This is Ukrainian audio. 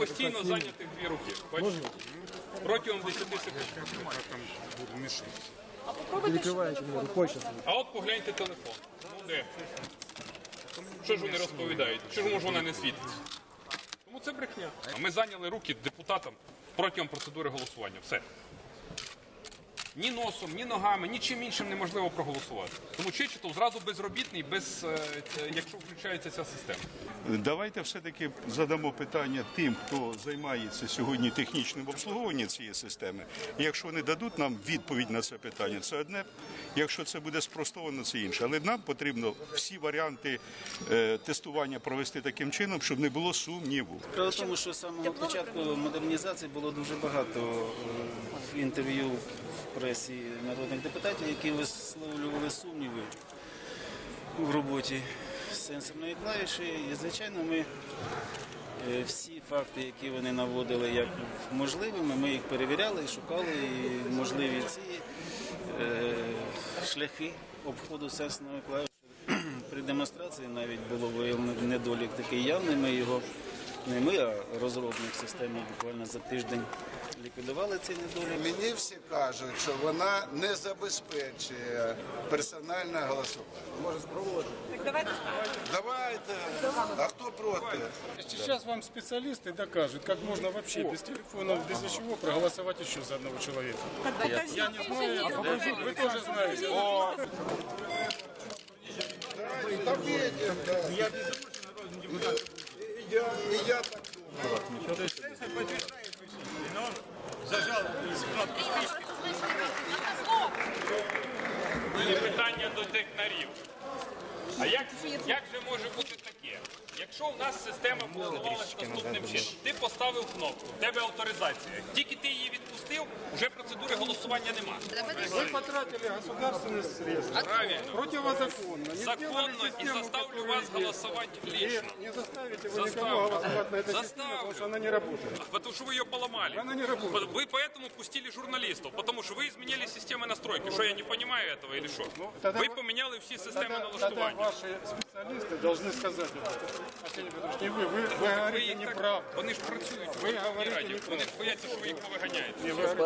постійно зайнятих дві руки. Бачите? Протягом 10 секунд. Перекрываете мне рукой сейчас. А от погляньте телефон. Ну де? Що ж вони розповідають? Що ж може вона не світиться? Тому це брехня. А ми зайняли руки депутатам протягом процедури голосування. Все. Ні носом, ні ногами, нічим іншим неможливо проголосувати. Тому Чечетов зразу безробітний, без, е, якщо включається ця система. Давайте все-таки задамо питання тим, хто займається сьогодні технічним обслуговуванням цієї системи. Якщо вони дадуть нам відповідь на це питання, це одне. Якщо це буде спростовано, це інше. Але нам потрібно всі варіанти е, тестування провести таким чином, щоб не було сумніву. Справа в тому, що з самого початку модернізації було дуже багато е, інтерв'ю в пресі народних депутатів, які висловлювали сумніви в роботі сенсорної клавіші. І, звичайно, ми е, всі факти, які вони наводили як можливими, ми їх перевіряли і шукали і можливі ці е, шляхи обходу сенсорної клавіші. При демонстрації навіть було виявлено недолік такий явний. Ми його не ми, а розробник системи буквально за тиждень ліквідували цей недолік. Мені всі кажуть, що вона не забезпечує персональне голосування. Може спробувати? Так давайте ставити. Давайте. А хто проти? Сейчас вам специалисты докажут, как можно вообще без телефона, без ничего проголосовать еще за одного человека. Я не знаю, вы тоже знаете. Видим, да. І я, і я так думаю. І питання до технарів. А як, як же може бути таке? Якщо в нас система побудувалася наступним чином, ти поставив кнопку, в тебе авторизація. Тільки ти її відпустив, вже процедури голосування нема. Вы потратили государственные средства. Правильно. Противозаконно. Не сделали Законно і систему, заставлю которая вас есть. голосувати лично. Нет, не заставите вы Заставлю. никого голосовать на этой системе, Заставлю. потому что она не работает. Потому что вы ее поломали. Она не работает. Вы поэтому пустили журналистов, потому что вы изменили системы настройки. Что я не понимаю этого или что? Ну, тогда Вы вы- поменяли все системы Тогда, тогда налаштування. ваши специалисты должны сказать это. Арсений Петрович, не вы, вы, вы Ви говорите їх так, неправду. вони ж працюють. Ви в говорите Раді. неправду. Вони ж бояться, що ви їх повиганяєте. Не, вы говорите